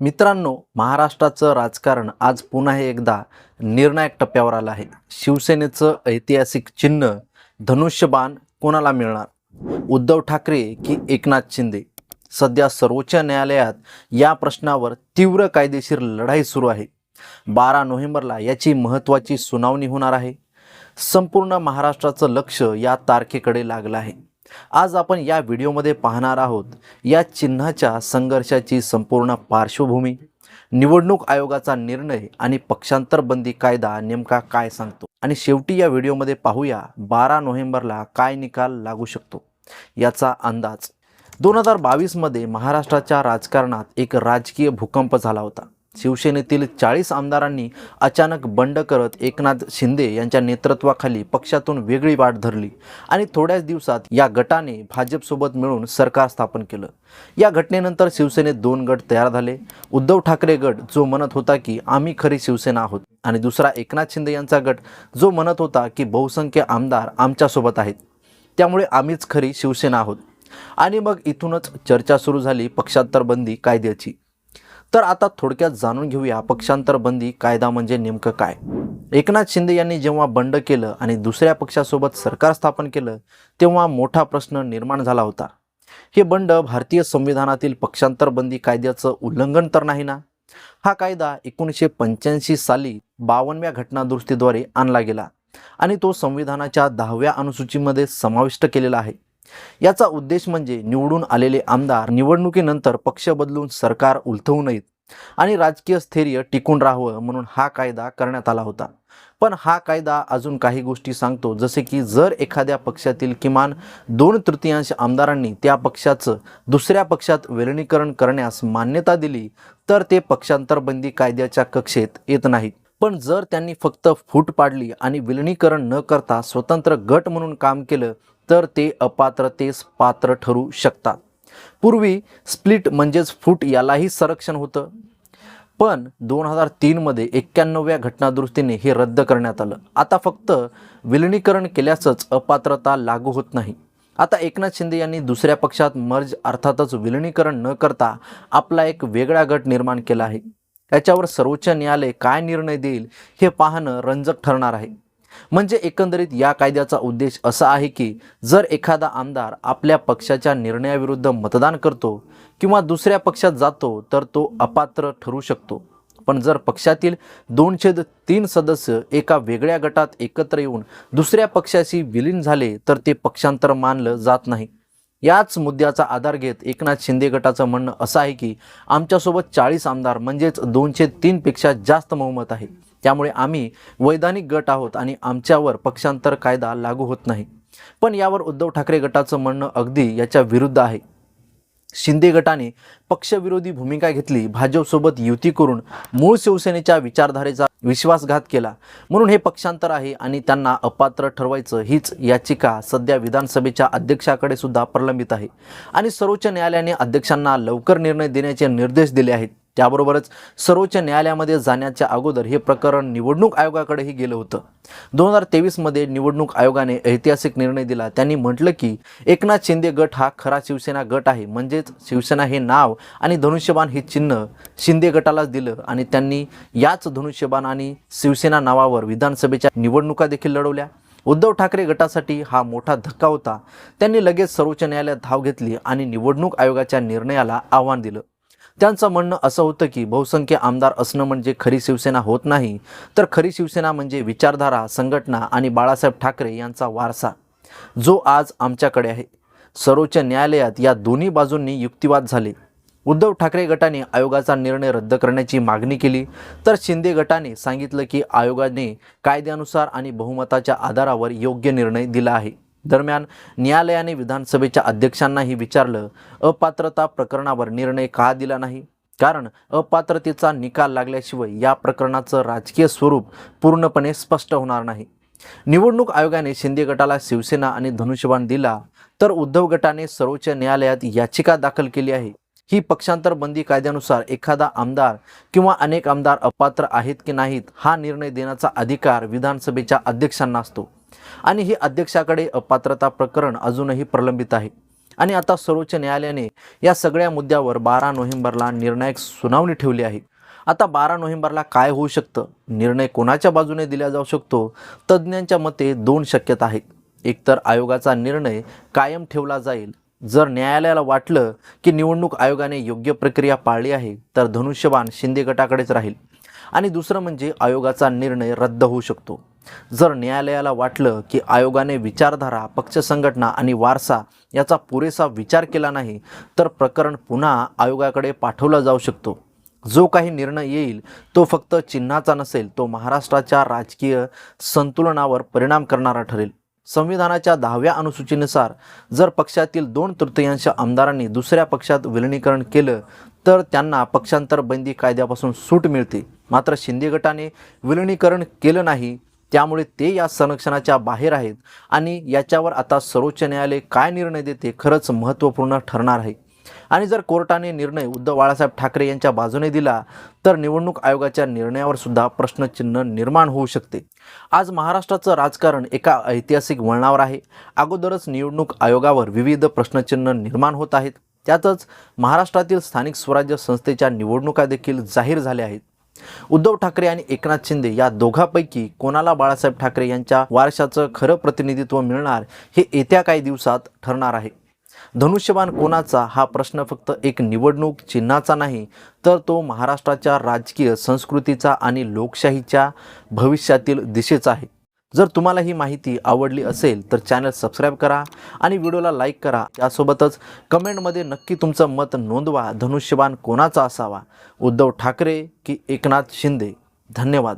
मित्रांनो महाराष्ट्राचं राजकारण आज पुन्हा एकदा निर्णायक टप्प्यावर आलं आहे. शिवसेनेचं ऐतिहासिक चिन्ह धनुष्यबाण कोणाला मिळणार? उद्धव ठाकरे की एकनाथ शिंदे? सध्या सर्वोच्च न्यायालयात या प्रश्नावर तीव्र कायदेशीर लढाई सुरू आहे. बारा नोव्हेंबरला याची महत्त्वाची सुनावणी होणार आहे. संपूर्ण महाराष्ट्राचं लक्ष या तारखेकडे लागलं आहे. आज आपण या व्हिडिओमध्ये पाहणार आहोत या चिन्हाच्या संघर्षाची संपूर्ण पार्श्वभूमी निवडणूक आयोगाचा निर्णय आणि पक्षांतर बंदी कायदा नेमका काय सांगतो? आणि शेवटी या व्हिडिओमध्ये पाहूया बारा नोव्हेंबरला काय निकाल लागू शकतो याचा अंदाज. दोन हजार बावीसमध्ये महाराष्ट्राच्या राजकारणात एक राजकीय भूकंप झाला होता. शिवसेनेतील चाळीस आमदारांनी अचानक बंड करत एकनाथ शिंदे यांच्या नेतृत्वाखाली पक्षातून वेगळी वाट धरली आणि थोड्याच दिवसात या गटाने भाजपसोबत मिळून सरकार स्थापन केलं. या घटनेनंतर शिवसेनेत दोन गट तयार झाले. उद्धव ठाकरे गट जो म्हणत होता की आम्ही खरी शिवसेना आहोत आणि दुसरा एकनाथ शिंदे यांचा गट जो म्हणत होता की बहुसंख्य आमदार आमच्यासोबत आहेत. त्यामुळे आम्हीच खरी शिवसेना आहोत. आणि मग इथूनच चर्चा सुरू झाली पक्षांतरबंदी कायद्याची. तर आता थोडक्यात जाणून घेऊया पक्षांतर बंदी कायदा म्हणजे नेमकं काय. एकनाथ शिंदे यांनी जेव्हा बंड केलं आणि दुसऱ्या पक्षासोबत सरकार स्थापन केलं तेव्हा मोठा प्रश्न निर्माण झाला होता. हे बंड भारतीय संविधानातील पक्षांतर बंदी कायद्याचं उल्लंघन तर नाही ना? हा कायदा एकोणीसशे पंच्याऐंशी साली बावनव्या घटनादुरुस्तीद्वारे आणला गेला आणि तो संविधानाच्या दहाव्या अनुसूचीमध्ये समाविष्ट केलेला आहे. याचा उद्देश म्हणजे निवडून आलेले आमदार निवडणुकीनंतर पक्ष बदलून सरकार उलथवू नयेत आणि राजकीय स्थैर्य टिकून राहावं म्हणून हा कायदा करण्यात आला होता. पण हा कायदा अजून काही गोष्टी सांगतो जसे की जर एखाद्या पक्षातील किमान दोन तृतीयांश आमदारांनी त्या पक्षाचं दुसऱ्या पक्षात विलिनीकरण करण्यास मान्यता दिली तर ते पक्षांतरबंदी कायद्याच्या कक्षेत येत नाहीत. पण जर त्यांनी फक्त फूट पाडली आणि विलिनीकरण न करता स्वतंत्र गट म्हणून काम केलं तर ते अपात्रतेस पात्र ठरू शकतात. पूर्वी स्प्लिट म्हणजेच फूट यालाही संरक्षण होतं. पण दोन हजार तीनमध्ये एक्क्याण्णव्या घटनादुरुस्तीने हे रद्द करण्यात आलं. आता फक्त विलिनीकरण केल्यासच अपात्रता लागू होत नाही. आता एकनाथ शिंदे यांनी दुसऱ्या पक्षात मर्ज अर्थातच विलिनीकरण न करता आपला एक वेगळा गट निर्माण केला आहे. याच्यावर सर्वोच्च न्यायालय काय निर्णय देईल हे पाहणं रंजक ठरणार आहे. म्हणजे एकंदरीत या कायद्याचा उद्देश असा आहे की जर एखादा आमदार आपल्या पक्षाच्या निर्णयाविरुद्ध मतदान करतो किंवा दुसऱ्या पक्षात जातो तर तो अपात्र ठरू शकतो. पण जर पक्षातील दोनशे तीन सदस्य एका वेगळ्या गटात एकत्र येऊन दुसऱ्या पक्षाशी विलीन झाले तर ते पक्षांतर मानलं जात नाही. याच मुद्द्याचा आधार घेत एकनाथ शिंदे गटाचं म्हणणं असं आहे की आमच्यासोबत चाळीस आमदार म्हणजेच दोनशे तीनपेक्षा जास्त बहुमत आहे. त्यामुळे आम्ही वैधानिक गट आहोत आणि आमच्यावर पक्षांतर कायदा लागू होत नाही. पण यावर उद्धव ठाकरे गटाचं म्हणणं अगदी याच्या विरुद्ध आहे. शिंदे गटाने पक्षविरोधी भूमिका घेतली. भाजपसोबत युती करून मूळ शिवसेनेच्या विचारधारेचा विश्वासघात केला. म्हणून हे पक्षांतर आहे आणि त्यांना अपात्र ठरवायचं हीच याचिका सध्या विधानसभेच्या अध्यक्षाकडे सुद्धा प्रलंबित आहे. आणि सर्वोच्च न्यायालयाने अध्यक्षांना लवकर निर्णय देण्याचे निर्देश दिले आहेत. त्याबरोबरच सर्वोच्च न्यायालयामध्ये जाण्याच्या अगोदर हे प्रकरण निवडणूक आयोगाकडेही गेलं होतं. दोन हजार तेवीसमध्ये निवडणूक आयोगाने ऐतिहासिक निर्णय दिला. त्यांनी म्हटलं की एकनाथ शिंदे गट हा खरा शिवसेना गट आहे. म्हणजेच शिवसेना हे नाव आणि धनुष्यबाण हे चिन्ह शिंदे गटालाच दिलं आणि त्यांनी याच धनुष्यबाण आणि शिवसेना नावावर विधानसभेच्या निवडणुका देखील लढवल्या. उद्धव ठाकरे गटासाठी हा मोठा धक्का होता. त्यांनी लगेच सर्वोच्च न्यायालयात धाव घेतली आणि निवडणूक आयोगाच्या निर्णयाला आव्हान दिलं. त्यांचं म्हणणं असं होतं की बहुसंख्य आमदार असणं म्हणजे खरी शिवसेना होत नाही तर खरी शिवसेना म्हणजे विचारधारा संघटना आणि बाळासाहेब ठाकरे यांचा वारसा जो आज आमच्याकडे आहे. सर्वोच्च न्यायालयात या दोन्ही बाजूंनी युक्तिवाद झाले. उद्धव ठाकरे गटाने आयोगाचा निर्णय रद्द करण्याची मागणी केली तर शिंदे गटाने सांगितलं की आयोगाने कायद्यानुसार आणि बहुमताच्या आधारावर योग्य निर्णय दिला आहे. दरम्यान न्यायालयाने विधानसभेच्या अध्यक्षांनाही विचारलं अपात्रता प्रकरणावर निर्णय का दिला नाही? कारण अपात्रतेचा निकाल लागल्याशिवाय या प्रकरणाचं राजकीय स्वरूप पूर्णपणे स्पष्ट होणार नाही. निवडणूक आयोगाने शिंदे गटाला शिवसेना आणि धनुष्यबाण दिला तर उद्धव गटाने सर्वोच्च न्यायालयात याचिका दाखल केली आहे. ही पक्षांतर बंदी कायद्यानुसार एखादा आमदार किंवा अनेक आमदार अपात्र आहेत की नाहीत हा निर्णय देण्याचा अधिकार विधानसभेच्या अध्यक्षांना असतो. आणि हे अध्यक्षाकडे अपात्रता प्रकरण अजूनही प्रलंबित आहे. आणि आता सर्वोच्च न्यायालयाने या सगळ्या मुद्द्यावर बारा नोव्हेंबरला निर्णायक सुनावणी ठेवली आहे. आता बारा नोव्हेंबरला काय होऊ शकतं? निर्णय कोणाच्या बाजूने दिला जाऊ शकतो? तज्ज्ञांच्या मते दोन शक्यता आहेत. एकतर आयोगाचा निर्णय कायम ठेवला जाईल. जर न्यायालयाला वाटलं की निवडणूक आयोगाने योग्य प्रक्रिया पाळली आहे तर धनुष्यबाण शिंदे गटाकडेच राहील. आणि दुसरं म्हणजे आयोगाचा निर्णय रद्द होऊ शकतो. जर न्यायालयाला वाटलं की आयोगाने विचारधारा पक्ष संघटना आणि वारसा याचा पुरेसा विचार केला नाही तर प्रकरण पुन्हा आयोगाकडे पाठवला जाऊ शकतो. जो काही निर्णय येईल तो फक्त चिन्हाचा नसेल तो महाराष्ट्राच्या राजकीय संतुलनावर परिणाम करणारा ठरेल. संविधानाच्या दहाव्या अनुसूचीनुसार जर पक्षातील दोन तृतीयांश आमदारांनी दुसऱ्या पक्षात विलिनीकरण केलं तर त्यांना पक्षांतर बंदी कायद्यापासून सूट मिळते. मात्र शिंदे गटाने विलिनीकरण केलं नाही त्यामुळे ते या संरक्षणाच्या बाहेर आहेत आणि याच्यावर आता सर्वोच्च न्यायालय काय निर्णय देते खरंच महत्त्वपूर्ण ठरणार आहे. आणि जर कोर्टाने निर्णय उद्धव बाळासाहेब ठाकरे यांच्या बाजूने दिला तर निवडणूक आयोगाच्या निर्णयावर सुद्धा प्रश्नचिन्ह निर्माण होऊ शकते. आज महाराष्ट्राचं राजकारण एका ऐतिहासिक वळणावर आहे. अगोदरच निवडणूक आयोगावर विविध प्रश्नचिन्ह निर्माण होत आहेत. त्यातच महाराष्ट्रातील स्थानिक स्वराज्य संस्थेच्या निवडणुका देखील जाहीर झाल्या आहेत. उद्धव ठाकरे आणि एकनाथ शिंदे या दोघांपैकी कोणाला बाळासाहेब ठाकरे यांच्या वारशाचं खरं प्रतिनिधित्व मिळणार हे येत्या काही दिवसात ठरणार आहे. धनुष्यबाण कोणाचा हा प्रश्न फक्त एक निवडणूक चिन्हाचा नाही तर तो महाराष्ट्राच्या राजकीय संस्कृतीचा आणि लोकशाहीच्या भविष्यातील दिशेचा आहे. जर तुम्हाला ही माहिती आवडली असेल तर चॅनल सबस्क्राईब करा आणि व्हिडिओला लाईक करा. त्यासोबतच कमेंटमध्ये नक्की तुमचं मत नोंदवा. धनुष्यबाण कोणाचा असावा? उद्धव ठाकरे की एकनाथ शिंदे? धन्यवाद.